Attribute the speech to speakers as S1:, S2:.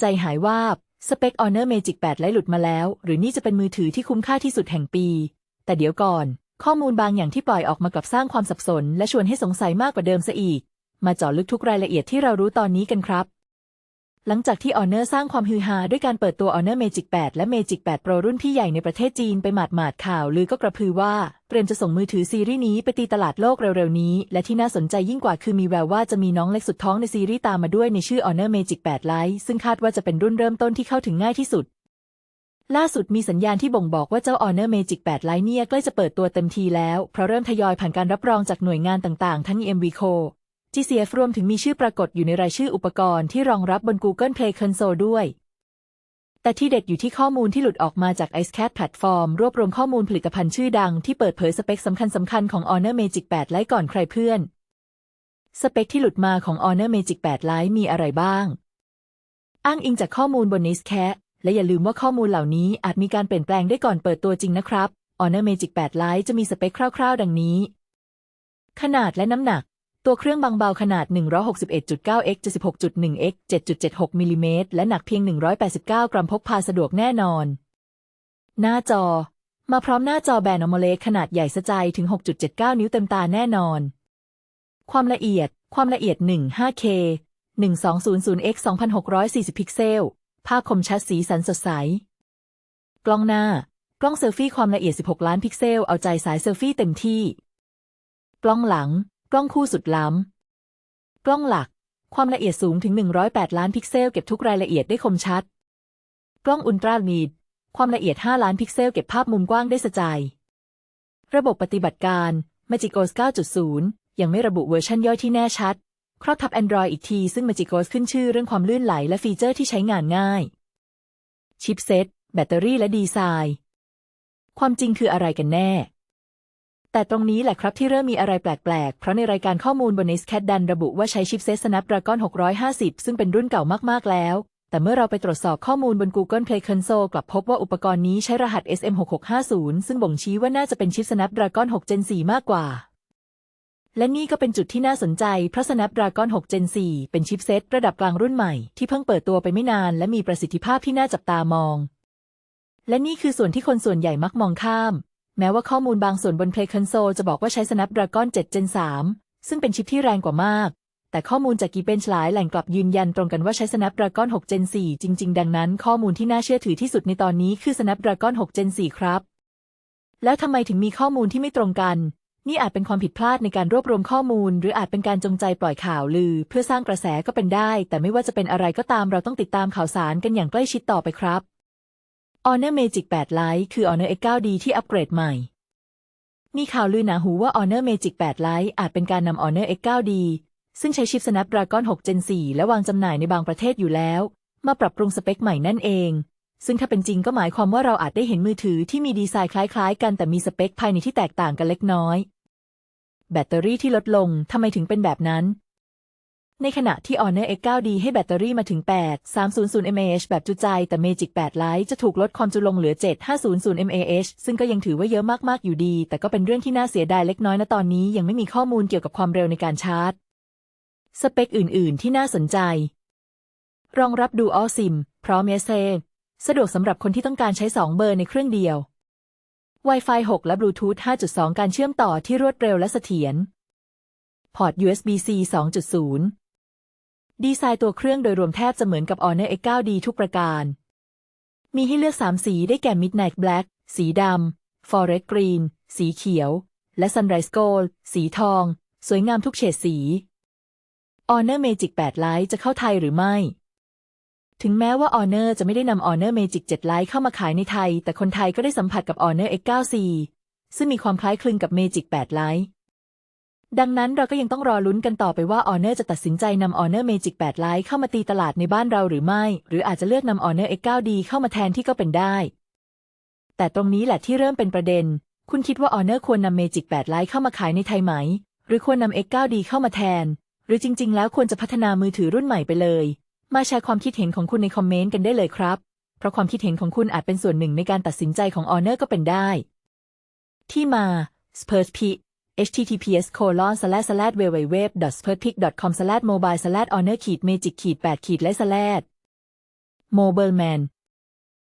S1: ใจหายวาบ สเปค Honor Magic 8ไล่หลุดมาแล้ว หรือนี่จะเป็นมือถือที่คุ้มค่าที่สุดแห่งปี แต่เดี๋ยวก่อน ข้อมูลบางอย่างที่ปล่อยออกมากลับสร้างความสับสน และชวนให้สงสัยมากกว่าเดิมซะอีก มาเจาะลึกทุกรายละเอียดที่เรารู้ตอนนี้กันครับ หลังจากที่ Honor สร้างความฮือฮาด้วยการเปิดตัว Honor Magic 8และ Magic 8 Pro รุ่นพี่ใหญ่ในประเทศจีนไปหมาดๆข่าวลือก็กระพือว่าเตรียมจะส่งมือถือซีรีส์นี้ไปตีตลาดโลกเร็วๆนี้ และที่น่าสนใจยิ่งกว่าคือมีแววว่าจะมีน้องเล็กสุดท้องในซีรีส์ตามมาด้วยในชื่อ Honor Magic 8 Lite ซึ่งคาดว่าจะเป็นรุ่นเริ่มต้นที่เข้าถึงง่ายที่สุด ล่าสุดมีสัญญาณที่บ่งบอกว่าเจ้า Honor Magic 8 Lite เนี่ยใกล้จะเปิดตัวเต็มทีแล้ว เพราะเริ่มทยอยผ่านการรับรองจากหน่วยงานต่างๆ ทั้ง EMVCO GCF รวมถึงมีชื่อปรากฏอยู่ในรายชื่ออุปกรณ์ที่รองรับบน Google Play Console ด้วย แต่ที่เด็ดอยู่ที่ข้อมูลที่หลุดออกมาจาก IceCat แพลตฟอร์มรวบรวมข้อมูลผลิตภัณฑ์ชื่อดังที่เปิดเผยสเปคสำคัญสำคัญของ Honor Magic 8 Lite ก่อนใครเพื่อน สเปคที่หลุดมาของ Honor Magic 8 Lite มีอะไรบ้าง อ้างอิงจากข้อมูลบน IceCat และอย่าลืมว่าข้อมูลเหล่านี้อาจมีการเปลี่ยนแปลงได้ก่อนเปิดตัวจริงนะครับ Honor Magic 8 Lite จะมีสเปคคร่าว ๆ ดังนี้ ขนาดและน้ำหนัก ตัวเครื่องบางเบาขนาด 161.9x 76.1x 7.76มิลลิเมตรและหนักเพียง 189 กรัมพกพาสะดวกแน่นอน หน้าจอ มาพร้อมหน้าจอแบนอโมเลขนาดใหญ่สะใจถึง 6.79 นิ้วเต็มตาแน่นอน ความละเอียด ความละเอียด 15K 1200x 2640 พิกเซล ภาพคมชัดสีสันสดใส กล้องหน้า กล้องเซลฟี่ความละเอียด 16 ล้านพิกเซล เอาใจสายเซลฟี่เต็มที่ กล้องหลัง กล้องคู่สุดล้ำ กล้องหลัก ความละเอียดสูงถึง 108 ล้านพิกเซล เก็บทุกรายละเอียดได้คมชัด กล้องอุลตราวีด ความละเอียด 5 ล้านพิกเซล เก็บภาพมุมกว้างได้สะใจ ระบบปฏิบัติการ Magic OS 9.0 ยังไม่ระบุเวอร์ชันย่อยที่แน่ชัด ครอบทับ Android อีกทีซึ่ง Magic OS ขึ้นชื่อเรื่องความลื่นไหลและฟีเจอร์ที่ใช้งานง่าย ชิปเซต แบตเตอรี่และดีไซน์ ความจริงคืออะไรกันแน่ แต่ตรงนี้แหละครับที่เริ่มมีอะไรแปลกๆ เพราะในรายการข้อมูลบน Nextcat ดันระบุว่าใช้ชิปเซต Snapdragon 650 ซึ่งเป็นรุ่นเก่ามากๆแล้ว แต่เมื่อเราไปตรวจสอบข้อมูลบน Google Play Console กลับพบว่าอุปกรณ์นี้ใช้รหัส SM6650 ซึ่งบ่งชี้ว่าน่าจะเป็นชิป Snapdragon 6 Gen 4 มากกว่า และนี่ก็เป็นจุดที่น่าสนใจ เพราะ Snapdragon 6 Gen 4 เป็นชิปเซตระดับกลางรุ่นใหม่ที่เพิ่งเปิดตัวไปไม่นานและมีประสิทธิภาพที่น่าจับตามองและนี่คือส่วนที่คนส่วนใหญ่มักมองข้าม แม้ว่าข้อมูลบางส่วนบน Play Console จะบอกว่าใช้ Snapdragon 7 Gen 3 ซึ่งเป็นชิปที่แรงกว่ามาก แต่ข้อมูลจาก Geekbench หลายแหล่งกลับยืนยันตรงกันว่าใช้ Snapdragon 6 Gen 4 จริง ๆ ดังนั้น ข้อมูลที่น่าเชื่อถือที่สุดในตอนนี้คือ Snapdragon 6 Gen 4 ครับ แล้วทำไมถึงมีข้อมูลที่ไม่ตรงกัน นี่อาจเป็นความผิดพลาดในการรวบรวมข้อมูล หรืออาจเป็นการจงใจปล่อยข่าวลือ เพื่อสร้างกระแสก็เป็นได้ แต่ไม่ว่าจะเป็นอะไรก็ตามเราต้องติดตามข่าวสารกันอย่างใกล้ชิดต่อไปครับ Honor Magic 8 Lite คือ Honor X9D ที่อัปเกรดใหม่ มีข่าวลือหนาหูว่า Honor Magic 8 Lite อาจเป็นการนำ Honor X9D ซึ่งใช้ชิป Snapdragon 6 Gen 4 และวางจำหน่ายในบางประเทศอยู่แล้ว มาปรับปรุงสเปคใหม่นั่นเอง ซึ่งถ้าเป็นจริงก็หมายความว่าเราอาจได้เห็นมือถือที่มีดีไซน์คล้ายๆ กันแต่มีสเปคภายในที่แตกต่างกันเล็กน้อย แบตเตอรี่ที่ลดลงทำไมถึงเป็นแบบนั้น ในขณะที่ Honor X9D ให้แบตเตอรี่มาถึง 8 300 mAh แบบจุใจ แต่ Magic 8 Lite จะถูกลดความจุลงเหลือ 7 500 mAh ซึ่งก็ยังถือว่าเยอะมากๆอยู่ดี แต่ก็เป็นเรื่องที่น่าเสียดายเล็กน้อยนะตอนนี้ยังไม่มีข้อมูลเกี่ยวกับความเร็วในการชาร์จ สเปคอื่น ๆ ที่น่าสนใจ รองรับ Dual SIM พร้อม SMS สะดวกสำหรับคนที่ต้องการใช้ 2 เบอร์ในเครื่องเดียว Wi-Fi 6 และ Bluetooth 5.2 การเชื่อมต่อที่รวดเร็วและเสถียร พอร์ต USB-C 2.0 ดีไซน์ตัวเครื่องโดยรวมแทบจะเหมือนกับ Honor X9D ทุกประการ มีให้เลือก 3 สีได้แก่ Midnight Black สีดำ Forest Green สีเขียว และ Sunrise Gold สีทอง สวยงามทุกเฉดสี Honor Magic 8 Lite จะเข้าไทยหรือไม่ ถึงแม้ว่า Honor จะไม่ได้นำ Honor Magic 7 Lite เข้ามาขายในไทย แต่คนไทยก็ได้สัมผัสกับ Honor X9C ซึ่งมีความคล้ายคลึงกับ Magic 8 Lite ดังนั้นเราก็ยังต้องรอลุ้นกันต่อไปว่า Honor จะตัดสินใจนำ Honor Magic 8 Lite เข้ามาตีตลาดในบ้านเราหรือไม่ หรืออาจจะเลือกนำ Honor X9D เข้ามาแทนที่ก็เป็นได้ แต่ตรงนี้แหละที่เริ่มเป็นประเด็น คุณคิดว่า Honor ควรนำ Magic 8 Lite เข้ามาขายในไทยไหม หรือควรนำ X9D เข้ามาแทน หรือจริง ๆ แล้วควรจะพัฒนามือถือรุ่นใหม่ไปเลย มาแชร์ความคิดเห็นของคุณในคอมเมนต์กันได้เลยครับ เพราะความคิดเห็นของคุณอาจเป็นส่วนหนึ่งในการตัดสินใจของ Honor ก็เป็นได้ ที่มา Spurs P https colon slash slash www s p e r p i c com slash mobile slash honor ขีด magic ขีด8ขีดและ slash mobileman